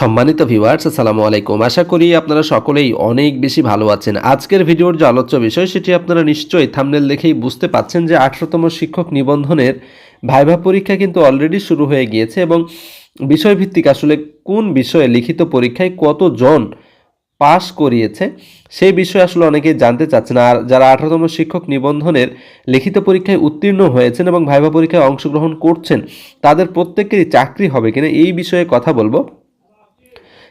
সম্মানিত ভিউয়ার্স আসসালামু আলাইকুম। আশা করি আপনারা সকলেই অনেক বেশি ভালো আছেন। আজকের ভিডিওর যে আলোচ্য বিষয়, সেটি আপনারা নিশ্চয়ই থামনেল দেখেই বুঝতে পাচ্ছেন যে আঠারোতম শিক্ষক নিবন্ধনের ভাইভা পরীক্ষা কিন্তু অলরেডি শুরু হয়ে গিয়েছে এবং বিষয়ভিত্তিক আসলে কোন বিষয়ে লিখিত পরীক্ষায় কতজন পাশ করিয়েছে, সেই বিষয়ে আসলে অনেকেই জানতে চাচ্ছেন। আর যারা আঠারোতম শিক্ষক নিবন্ধনের লিখিত পরীক্ষায় উত্তীর্ণ হয়েছেন এবং ভাইভা পরীক্ষায় অংশগ্রহণ করছেন, তাদের প্রত্যেকেরই চাকরি হবে কিনা, এই বিষয়ে কথা বলব।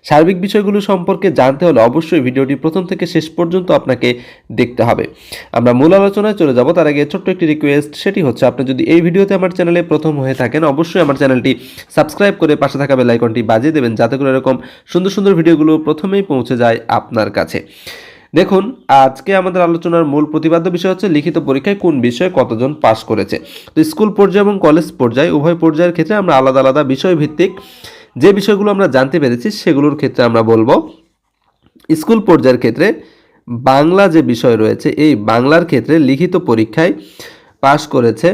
সার্বিক বিষয়গুলো সম্পর্কে জানতে হলে অবশ্যই ভিডিওটি প্রথম থেকে শেষ পর্যন্ত আপনাকে দেখতে হবে। আমরা মূল আলোচনায় চলে যাব। তার আগে ছোট্ট একটি রিকোয়েস্ট সেটি হচ্ছে আপনি যদি এই ভিডিওতে আমার চ্যানেলে প্রথম হয়ে থাকেন, অবশ্যই আমার চ্যানেলটি সাবস্ক্রাইব করে পাশে থাকা বেল আইকনটি বাজিয়ে দেবেন, যাতে করে এরকম সুন্দর সুন্দর ভিডিওগুলো প্রথমেই পৌঁছে যায় আপনার কাছে। দেখুন, আজকে আমাদের আলোচনার মূল প্রতিপাদ্য বিষয় হচ্ছে লিখিত পরীক্ষায় কোন বিষয়ে কতজন পাশ করেছে। তো স্কুল পর্যায়ে এবং কলেজ পর্যায়ে, উভয় পর্যায়ের ক্ষেত্রে আমরা আলাদা আলাদা বিষয় ভিত্তিক যে বিষয়গুলো আমরা জানতে পেরেছি সেগুলোর ক্ষেত্রে আমরা বলব, স্কুল পর্যায়ের ক্ষেত্রে বাংলা যে বিষয় রয়েছে, এই বাংলার ক্ষেত্রে লিখিত পরীক্ষায় পাশ করেছে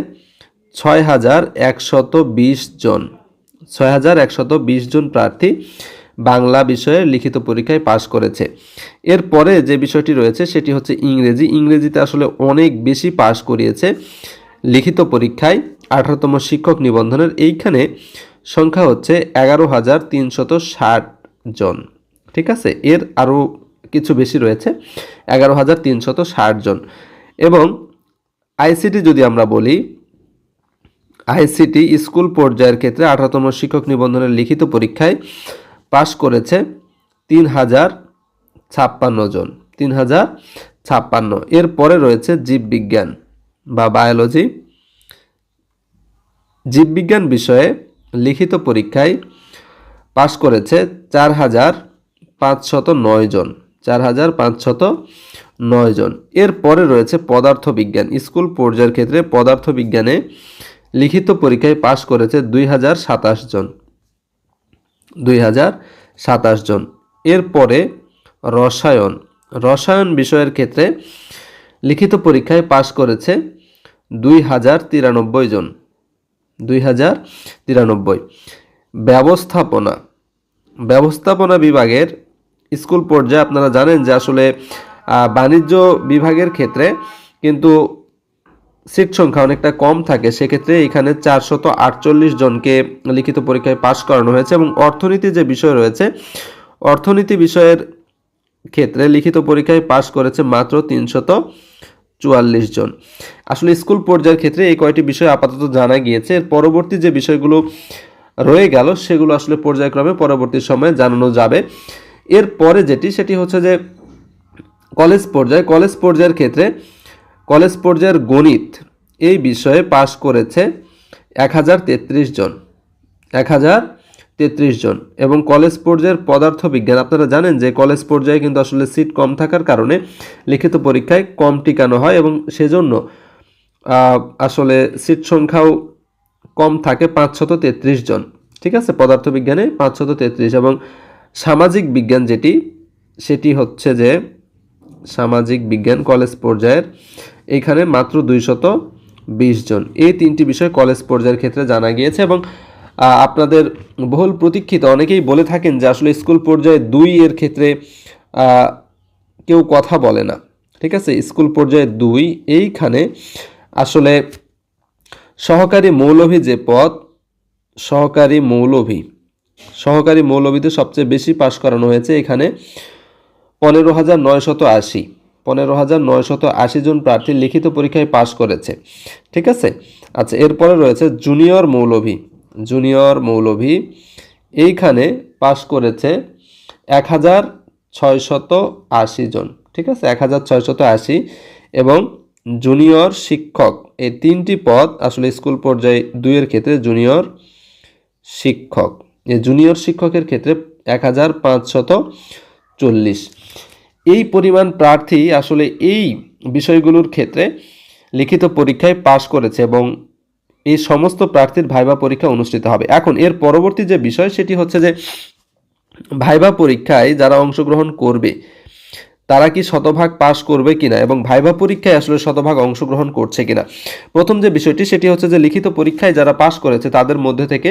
ছয় হাজার একশত বিশ জন। ছয় হাজার একশত বিশ জন প্রার্থী বাংলা বিষয়ে লিখিত পরীক্ষায় পাশ করেছে। এরপরে যে বিষয়টি রয়েছে সেটি হচ্ছে ইংরেজি। ইংরেজিতে আসলে অনেক বেশি পাশ করিয়েছে লিখিত পরীক্ষায় আঠারোতম শিক্ষক নিবন্ধনের। এইখানে সংখ্যা হচ্ছে এগারো হাজার তিনশত ষাট জন। ঠিক আছে? এর আরও কিছু বেশি রয়েছে, এগারো হাজার তিনশত ষাট জন। এবং আইসিটি যদি আমরা বলি, আইসিটি স্কুল পর্যায়ের ক্ষেত্রে আঠারোতম শিক্ষক নিবন্ধনের লিখিত পরীক্ষায় পাশ করেছে তিন হাজার ছাপ্পান্ন জন। তিন হাজার ছাপ্পান্ন। এরপরে রয়েছে জীববিজ্ঞান বা বায়োলজি। জীববিজ্ঞান বিষয়ে লিখিত পরীক্ষায় পাশ করেছে চার হাজার পাঁচশত নয় জন। চার হাজার পাঁচশত নয় জন। এরপরে রয়েছে পদার্থ বিজ্ঞান স্কুল পর্যায়ের ক্ষেত্রে পদার্থ বিজ্ঞানে লিখিত পরীক্ষায় পাশ করেছে দুই হাজার সাতাশ জন। দুই হাজার সাতাশ জন। এরপরে রসায়ন। রসায়ন বিষয়ের ক্ষেত্রে লিখিত পরীক্ষায় পাশ করেছে দুই হাজার তিরানব্বই জন। দুই হাজার তিরানব্বই। ব্যবস্থাপনা। ব্যবস্থাপনা বিভাগের স্কুল পর্যায়ে আপনারা জানেন যে আসলে বাণিজ্য বিভাগের ক্ষেত্রে কিন্তু সিট সংখ্যা অনেকটা কম থাকে। সেক্ষেত্রে এখানে চারশত আটচল্লিশ জনকে লিখিত পরীক্ষায় পাশ করানো হয়েছে এবং অর্থনীতি যে বিষয় রয়েছে, অর্থনীতি বিষয়ের ক্ষেত্রে লিখিত পরীক্ষায় পাশ করেছে মাত্র তিনশত চুয়াল্লিশ জন। আসলে স্কুল পর্যায়ের ক্ষেত্রে এই কয়টি বিষয় আপাতত জানা গিয়েছে। এর পরবর্তী যে বিষয়গুলো রয়ে গেল, সেগুলো আসলে পর্যায়ক্রমে পরবর্তী সময়ে জানানো যাবে। এর পরে যেটি, সেটি হচ্ছে যে কলেজ পর্যায়ে। কলেজ পর্যায়ের ক্ষেত্রে কলেজ পর্যায়ের গণিত এই বিষয়ে পাশ করেছে এক হাজার তেত্রিশ জন। এক হাজার তেত্রিশ জন। এবং কলেজ পর্যায়ের পদার্থ বিজ্ঞান আপনারা জানেন যে কলেজ পর্যায়ে কিন্তু আসলে সিট কম থাকার কারণে লিখিত পরীক্ষায় কম টিকানো হয় এবং সেজন্য আসলে সিট সংখ্যাও কম থাকে পাঁচশত তেত্রিশ জন। ঠিক আছে? পদার্থবিজ্ঞানে পাঁচশত তেত্রিশ এবং সামাজিক বিজ্ঞান যেটি, সেটি হচ্ছে যে সামাজিক বিজ্ঞান কলেজ পর্যায়ের এখানে মাত্র দুইশত বিশ জন। এই তিনটি বিষয় কলেজ পর্যায়ের ক্ষেত্রে জানা গিয়েছে এবং আপনাদের বহুল প্রতীক্ষিত। অনেকেই বলে থাকেন যে আসলে স্কুল পর্যায়ে দুই এর ক্ষেত্রে কেউ কথা বলে না। ঠিক আছে? স্কুল পর্যায়ে দুই, এইখানে আসলে সহকারী মৌলভী যে পদ, সহকারী মৌলভী, সহকারী মৌলভীতে সবচেয়ে বেশি পাশ করানো হয়েছে এখানে পনেরো হাজার নয়শত আশি। পনেরো হাজার নয়শত আশি জন প্রার্থী লিখিত পরীক্ষায় পাশ করেছে। ঠিক আছে? আচ্ছা এরপরে রয়েছে জুনিয়র মৌলভী। জুনিয়র মৌলভী এইখানে পাশ করেছে এক হাজার ছয়শত আশি জন, ঠিক আছে? এক হাজার ছয়শত আশি এবং জুনিয়র শিক্ষক, এই তিনটি পদ আসলে স্কুল পর্যায়ে দুইয়ের ক্ষেত্রে জুনিয়র শিক্ষক। এই জুনিয়র শিক্ষকের ক্ষেত্রে এক হাজার পাঁচশত চল্লিশ। এই পরিমাণ প্রার্থী আসলে এই বিষয়গুলোর ক্ষেত্রে লিখিত পরীক্ষায় পাশ করেছে এবং এই সমস্ত প্রার্থীর ভাইবা পরীক্ষা অনুষ্ঠিত হবে। এখন এর পরবর্তী যে বিষয় সেটি হচ্ছে যে ভাইবা পরীক্ষায় যারা অংশগ্রহণ করবে, তারা কি শতভাগ পাশ করবে কিনা এবং ভাইবা পরীক্ষায় আসলে শতভাগ অংশগ্রহণ করছে কিনা? প্রথম যে বিষয়টি সেটি হচ্ছে যে, লিখিত পরীক্ষায় যারা পাশ করেছে তাদের মধ্যে থেকে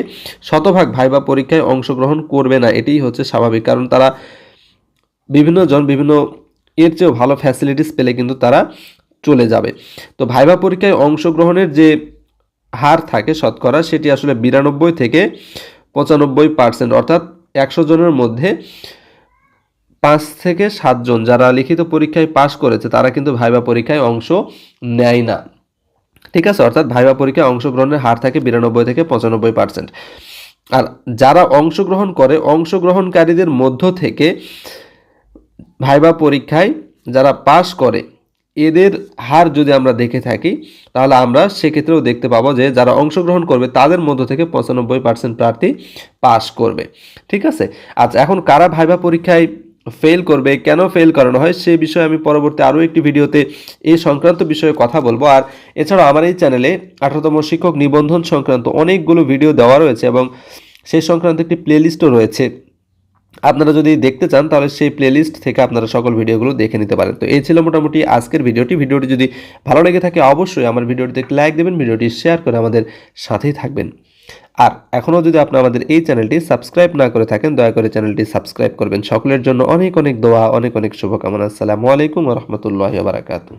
শতভাগ ভাইবা পরীক্ষায় অংশগ্রহণ করবে না, এটাই হচ্ছে স্বাভাবিক। কারণ তারা বিভিন্ন জন বিভিন্ন এর চেয়েও ভালো ফ্যাসিলিটিস পেলে কিন্তু তারা চলে যাবে। তো ভাইবা পরীক্ষায় অংশগ্রহণের যে হার থাকে শতকরা, সেটি আসলে বিরানব্বই থেকে পঁচানব্বই পার্সেন্ট অর্থাৎ একশো জনের মধ্যে পাঁচ থেকে সাতজন যারা লিখিত পরীক্ষায় পাশ করেছে, তারা কিন্তু ভাইবা পরীক্ষায় অংশ নেয় না। ঠিক আছে? অর্থাৎ ভাইবা পরীক্ষায় অংশগ্রহণের হার থাকে বিরানব্বই থেকে পঁচানব্বই পার্সেন্ট আর যারা অংশগ্রহণ করে, অংশগ্রহণকারীদের মধ্য থেকে ভাইবা পরীক্ষায় যারা পাশ করে এদের হার যদি আমরা দেখে থাকি, তাহলে আমরা সেক্ষেত্রেও দেখতে পাবো যে যারা অংশগ্রহণ করবে, তাদের মধ্য থেকে পঁচানব্বই পার্সেন্ট প্রার্থী পাশ করবে। ঠিক আছে? আচ্ছা এখন কারা ভাইবা পরীক্ষায় ফেল করবে, কেন ফেল করানো হয়, সে বিষয়ে আমি পরবর্তী আরও একটি ভিডিওতে এই সংক্রান্ত বিষয়ে কথা বলব। আর এছাড়াও আমার এই চ্যানেলে আঠারোতম শিক্ষক নিবন্ধন সংক্রান্ত অনেকগুলো ভিডিও দেওয়া রয়েছে এবং সেই সংক্রান্ত একটি প্লেলিস্টও রয়েছে। আপনারা যদি দেখতে চান, তাহলে সেই প্লেলিস্ট থেকে আপনারা সকল ভিডিওগুলো দেখে নিতে পারেন। তো এই ছিল মোটামুটি আজকের ভিডিওটি। ভিডিওটি যদি ভালো লেগে থাকে, অবশ্যই আমার ভিডিওটিতে লাইক দেবেন, ভিডিওটি শেয়ার করে আমাদের সাথেই থাকবেন। আর এখনও যদি আপনি আমাদের এই চ্যানেলটি সাবস্ক্রাইব না করে থাকেন, দয়া করে চ্যানেলটি সাবস্ক্রাইব করবেন। সকলের জন্য অনেক অনেক দোয়া, অনেক অনেক শুভকামনা। আসসালামু আলাইকুম রহমতুল্লাহ বারাকাতু